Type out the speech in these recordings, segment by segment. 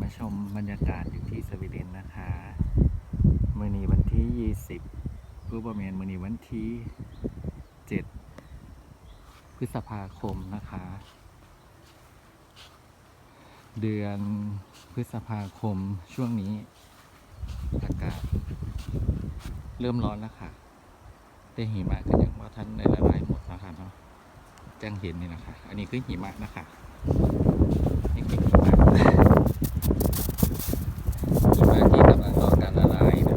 มาชมบรรยากาศอยู่ที่สวีเดนนะคะมื่อนี้วันที่ 20รูปเมนมื่อนี้วันที่ 7 พฤษภาคมนะคะ เดือนพฤษภาคมช่วงนี้อากาศเริ่มร้อนแล้วค่ะแต่หิมะก็ยังว่าท่านในละลายหมดนะคะเนาะแจ้งเห็นนี่นะคะ อันนี้คือหิมะนะคะนี่คือหิมะหิมะที่กำลังรอการละลายนะ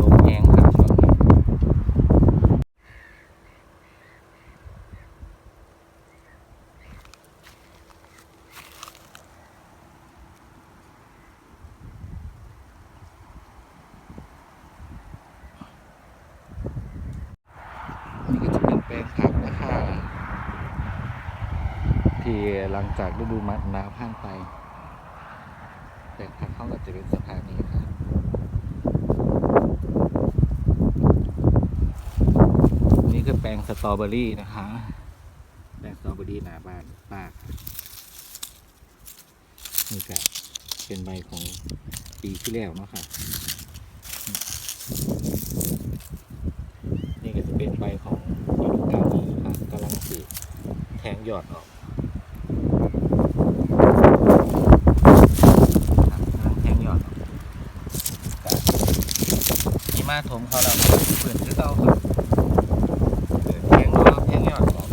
ลมแห้งครับช่วงนี้ นี่ก็จะเป็นแปลงผักนะคะที่หลังจากฤดูมหนาวผ่านไป แปลงผักเขาก็จะเป็นสภาพนี้ค่ะนี่คือแปลงสตรอเบอรี่นะคะ แปลงสตรอเบอรี่หนาบ้านป้านี่ก็เป็นใบของปีที่แล้วเนาะค่ะ นี่ก็จะเป็น ใบของฤดูกาลนี้นะคะกำลังสีแทงยอดออกแทงยอดออกมีมาถมเขาแล้วเปิดคือเก่าครับเปิดแทงก็แทงยอดออก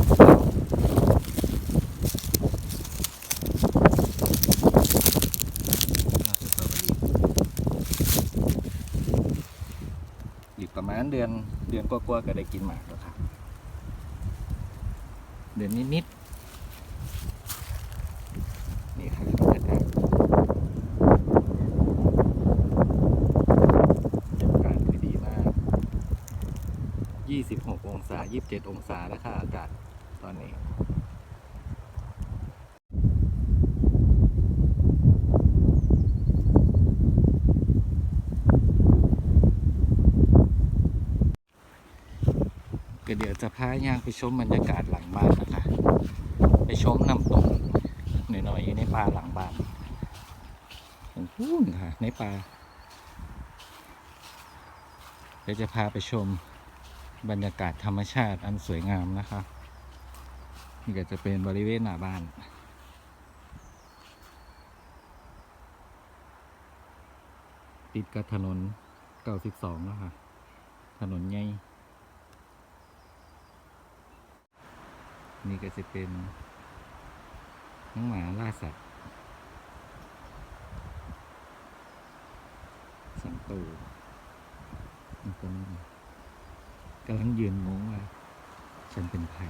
น่าจะสตรอเบกประมาณเดือน ดือนกว่าๆก็ได้กินหมากแล้วครับ เดือนนิดๆนี่ครับยากาศบรรยากองศาก26 องศา 27 องศาแล้วค่ะอากาศตอนนี้ ยวจะพาย่างไปชมบรรยากาศหลังบ้านนะคะ ไปชมน้ำตกหน่อยๆอยู่ในป่าหลังบ้านเห็นค่ะ ในป่าเดี๋ยวจะพาไปชมบรรยากาศธรรมชาติอันสวยงามนะคะนี่ก็จะเป็นบริเวณหน้าบ้านติดกับถนน 92แล้วค่ะถนนใหญ่ นี่ก็จะเป็นน้องหมาล่าสัตว์สองตัวมันก็นั่นกำลังยืนงงว่า ฉันเป็นใคร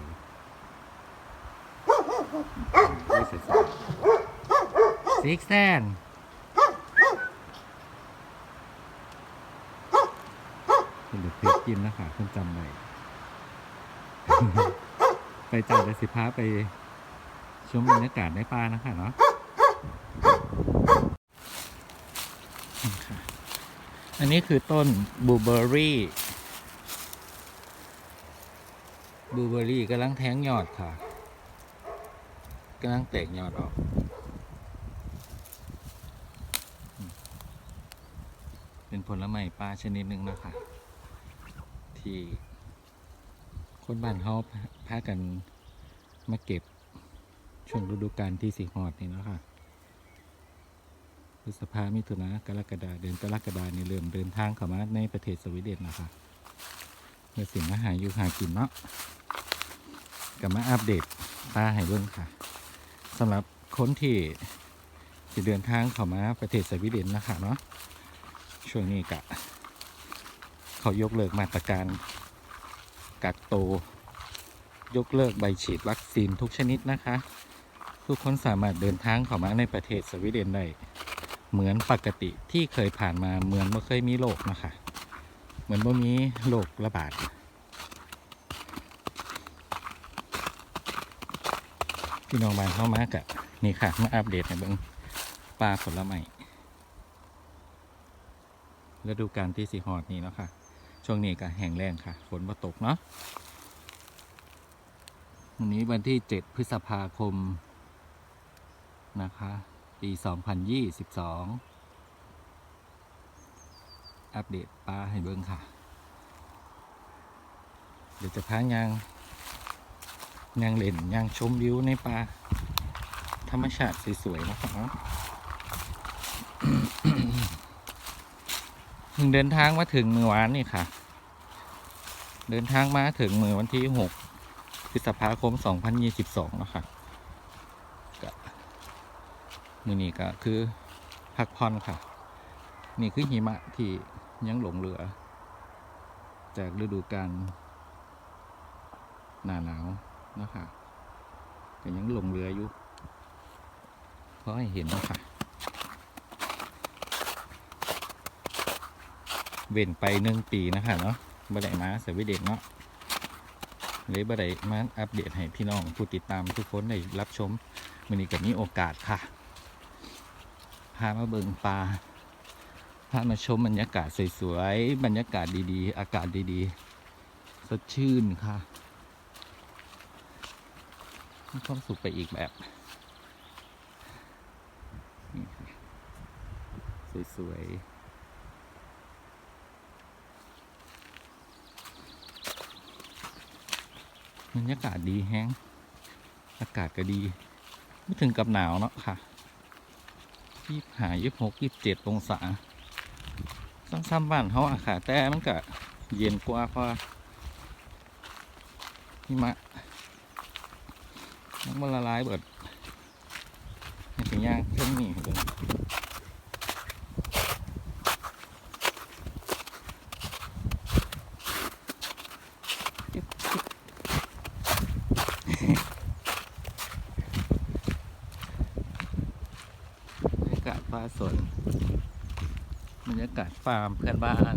ไม่ซิกแซนเป็นเด็กเพชรกินนะคะเพิ่งจำไว้ ไปจ่ายเลยสิพาไปชมบรรยากาศในป่านะคะเนาะอันนี้คือต้นบลูเบอร์รี่บลูเบอร์รี่กำลังแทงยอดค่ะกำลังแตกยอดออกเป็นผลไม้ป่าชนิดหนึ่งนะคะ ที่ คนบ้านเขาพากันมาเก็บช่วงฤดูกาลที่สีหอดนี่นะค่ะพฤษภามิถุนากรกฎาเดือนกรกฎานี่เริ่มเดินทางเข้ามาในประเทศสวีเดนนะคะเมื่อสิ่งมาหาอยู่หากินเนาะกับมาอัปเดตตาให้เบิ่งค่ะสำหรับคนที่จะเดินทางเข้ามาประเทศสวีเดนนะคะเนาะช่วงนี้กะ เขายกเลิกมาตรการ กักตัวยกเลิกใบฉีดวัคซีนทุกชนิดนะคะ ทุกคนสามารถเดินทางเข้ามาในประเทศสวีเดนได้เหมือนปกติที่เคยผ่านมาเหมือนไม่เคยมีโรคนะคะเหมือนว่ามีโรคระบาดพี่น้องบ้านเข้ามากะนี่ค่ะมาอัปเดตให้เบิ่งปลาผลไม้ฤดูกาลที่สีหอดนี่เนาะค่ะ ช่วงนี้ก็แห้งแล้งค่ะ ฝนมาตกเนาะวันนี้วันที่ 7 พฤษภาคม นะคะ ปี 2022 อัปเดตปลาให้เบิ่งค่ะ เดี๋ยวจะพายางยางเล่นยางชมวิวในป่าธรรมชาติสวยๆนะครับ เพิ่งเดินทางมาถึงเมื่อวานนี่ค่ะ เดินทางมาถึงเมื่อวันที่6พฤษภาคม2022นะคะก็มือนี้ก็คือพักผ่อนค่ะ นี่คือหิมะที่ยังหลงเหลือ จากฤดูกาลหนาหนาวนะคะแต่ยังหลงเหลืออยู่เพราะให้เห็นนะคะ เว้นไปหนึ่งปีนะคะเนาะบ่ได้มาสวีเดนเนาะเลยบ่ได้มาอัปเดตให้พี่น้องผู้ติดตามทุกคนได้รับชมมันนี้ก็มีโอกาสค่ะ พามาเบิงปลา พามาชมบรรยากาศสวยๆ บรรยากาศดีๆ อากาศดีๆ สดชื่นค่ะมีความสุขไปอีกแบบนี่ค่ะสวยๆ บรรยากาศดีแฮงอากาศก็ดี ไม่ถึงกับหนาวเนาะค่ะยี่หายี่หกยี่เจ็ดองศาซ้ำๆบ้านเขาอะค่ะ แต่มันก็เย็นกว่าเพราะหิมะมันละลายเบิดให้ถึงย่างเครื่องนี้เบิ่งบรรยากาศฟ้า สนบรรยากาศฟาร์มเพื่อนบ้าน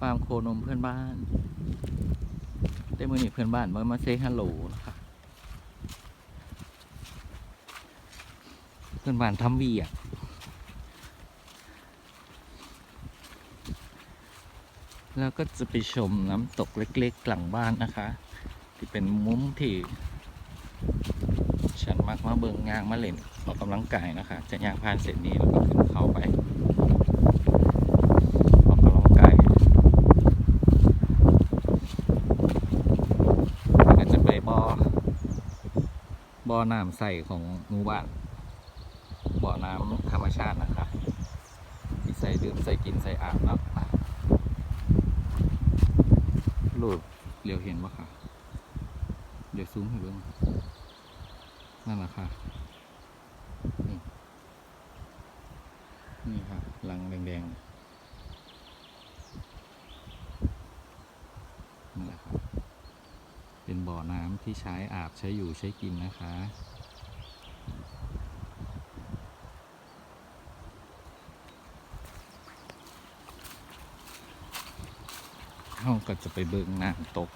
ฟาร์มโคนมเพื่อนบ้าน ได้มือหนี่เพื่อนบ้านมามาเซฮัลโหลนะคะเพื่อนบ้านทำวีอะแล้วก็จะไปชมน้ำตกเล็กๆหลังบ้านนะคะ ที่เป็นมุมที่ มักมาเบิงยางมาเล่นออกกำลังกายนะคะจะยางผ่านเสร็จนี้แล้วก็ขึ้นเขาไปออกกำลังกายแล้วก็จะไปบ่อบ่อน้ำใสของหมู่บ้านบ่อน้ำธรรมชาตินะคะที่ใส่ดื่มใส่กินใส่อาบนาะรูดเรียวเห็นปะคะเดี๋ยวซูมให้เบิ่ง นั่นแหละค่ะ นี่ นี่ค่ะลังแดงๆนี่แหละครับเป็นบ่อน้ำที่ใช้อาบใช้อยู่ใช้กินนะคะห้องก็จะไปเบิ่งน้ำตก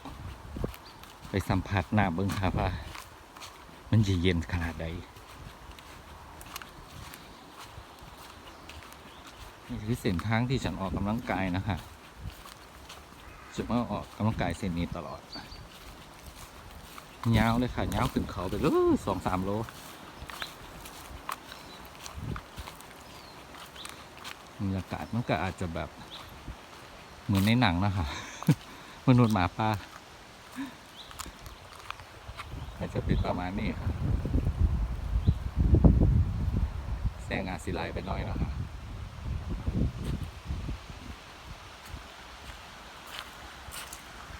ไปสัมผัสน้ำเบิ่งค่ะว่า มันจะเย็นขนาดใดนี่คือเส้นทางที่ฉันออกกำลังกายนะคะจะมาออกกำลังกายเส้นนี้ตลอดยาวเลยค่ะยาวขึ้นเขาไปเลยสองสามโลบรรยากาศมันก็อาจจะแบบเหมือนในหนังนะคะมนุษย์หมาป่า อาจจะเป็นประมาณนี้ครับแสงอาจสิไหลไปหน่อยนะครับ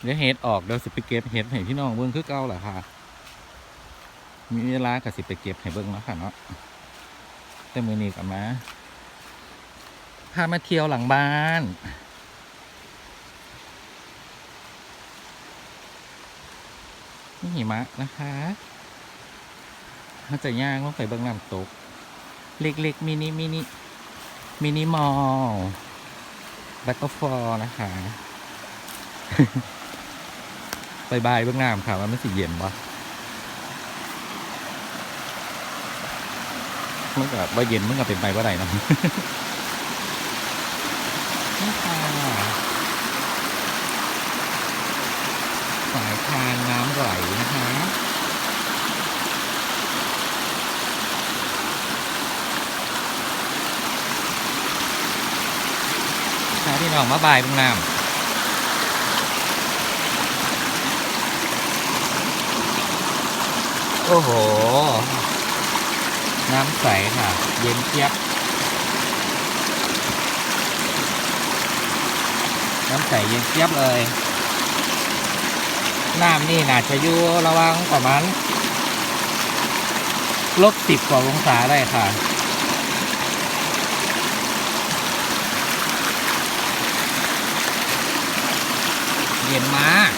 เดี๋ยวเฮ็ดออกเดี๋ยวสิไปเก็บเฮ็ดให้พี่น้องเบิ่งคือเก่าแหละค่ะ มีเวลาก็สิไปเก็บให้เบิ่งแล้วค่ะเนาะแต่มือนี้กลับมาพามาเที่ยวหลังบ้าน นี่หิมะนะคะเขาจะย่างลงไปเบื้องน้ำตก เล็กๆมินิมินิมินิมอลบัตเตอร์ฟอร์นะคะบายบายเบื้องน้ำค่ะว่ามันสิเย็นปะมันก็บ่เย็นมันก็เป็นไปว่าไรเนาะ นี่ค่ะสายทานน้ำไหลนะคะ น้องมาบายเบิ่งน้ำโอ้โห น้ำใสค่ะ เย็นเจี๊ยบ น้ำใสเย็นเจี๊ยบเลย น้ำนี่น่าจะอยู่ระวังประมาณลบสิบกว่าองศาได้ค่ะ เย็นมาก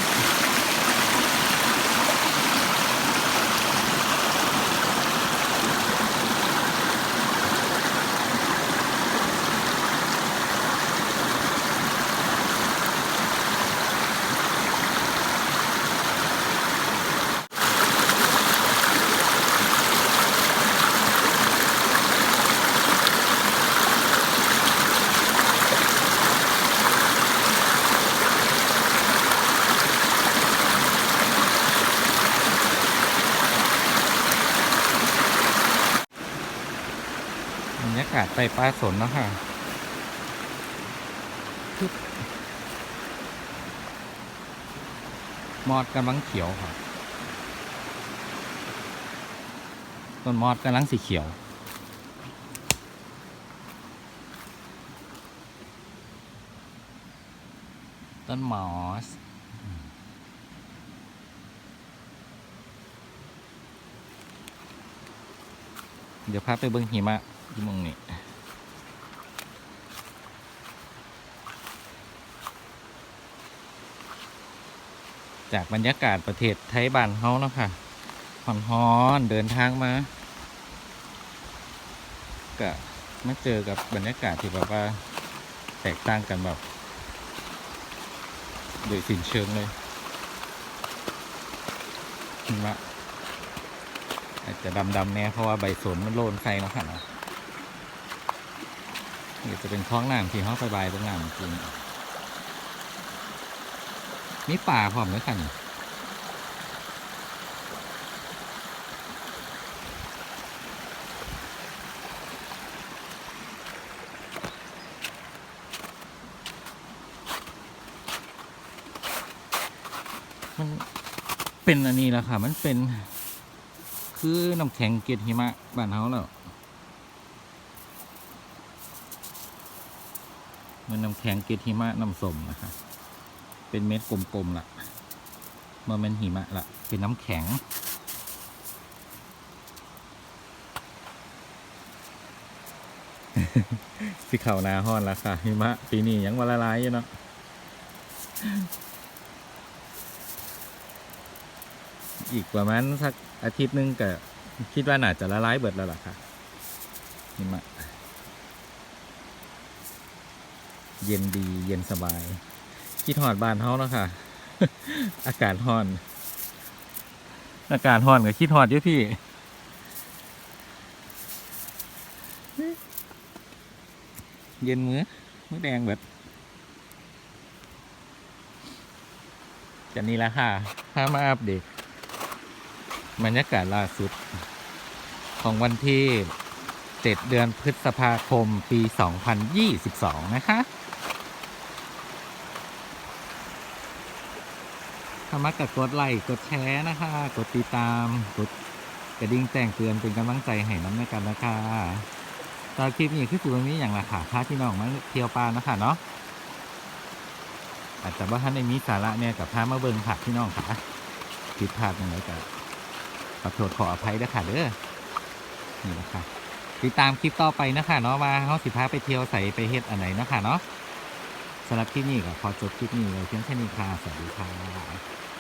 บ ส่ปลาสนนะค่ะมอดกำลังเขียวค่ะต้นมอดกำลังสีเขียวต้นมอสเดี๋ยวพาไปเบิ้งหิมะที่มองนี่ จากบรรยากาศประเทศไทยบ้านเฮาเนาะค่ะฮอนฮอนๆเดินทางมาก็มาเจอกับบรรยากาศที่แบบว่าแตกต่างกันแบบโดยสิ้นเชิงเลยหิมะอาจจะดำๆแน่เพราะว่าใบสนมันโลนใส่เนาะค่ะเนาะนี่จะเป็นท้องน้ำที่เขาไปบายตรงน้ำจริง มีป่าพร้อมด้วยค่ะนี่มันเป็นอันนี้แหละค่ะ มันเป็น คือน้ำแข็งเกล็ดหิมะบ้านเฮาแล้วมันน้ำแข็งเกล็ดหิมะน้ำสมนะคะ เป็นเม็ดกลมๆล่ะเมันเป็นหิมะละเป็นน้ำแข็ง สิเข่านาห้อนล้วค่ะ หิมะ ปีนี้ยังวันละลายอยู่เนาะอีกประมาณสักอาทิตย์นึงก็คิดว่าน่าจะละลายเบิดแล้วล่ะค่ะหิมะ เย็นดีเย็นสบาย คิดหอดบ้านเฮาเนาะค่ะ อากาศหอน อากาศหอนกับคิดหอดอยู่พี่เย็นมือมือแดงเบิดกันนี้แล้วค่ะพามาอัปเดตบรรยากาศล่าสุด ของวันที่ 7 เดือนพฤษภาคม ปี 2022 นะคะ ถ้ามักกกดไลค์กดแชร์นะคะ กดติดตาม กดกระดิ่งแจ้งเตือนเป็นกำลังใจให้น้ำในกันนะคะตอนคลิปนี้คือสุดนี้อย่างละค่ะพาพี่น้องมาเที่ยวปลานะคะเนาะอาจจะว่าท่านในมีสาระเนี่ยกับพามาเบิ่งผักพี่น้องค่ะผิดพลาดยังไงกับขอโทษขออภัยด้วยค่ะเด้อนี่แหละคะติดตามคลิปต่อไปนะคะเนาะว่าเขาสิพาไปเที่ยวใส่ไปเฮ็ดอันไหนนะคะเนาะ สำหรับคลิปนี้ก็ขอจบคลิปนี้เลยเพียงแค่นี้ค่ะสวัสดีค่ะ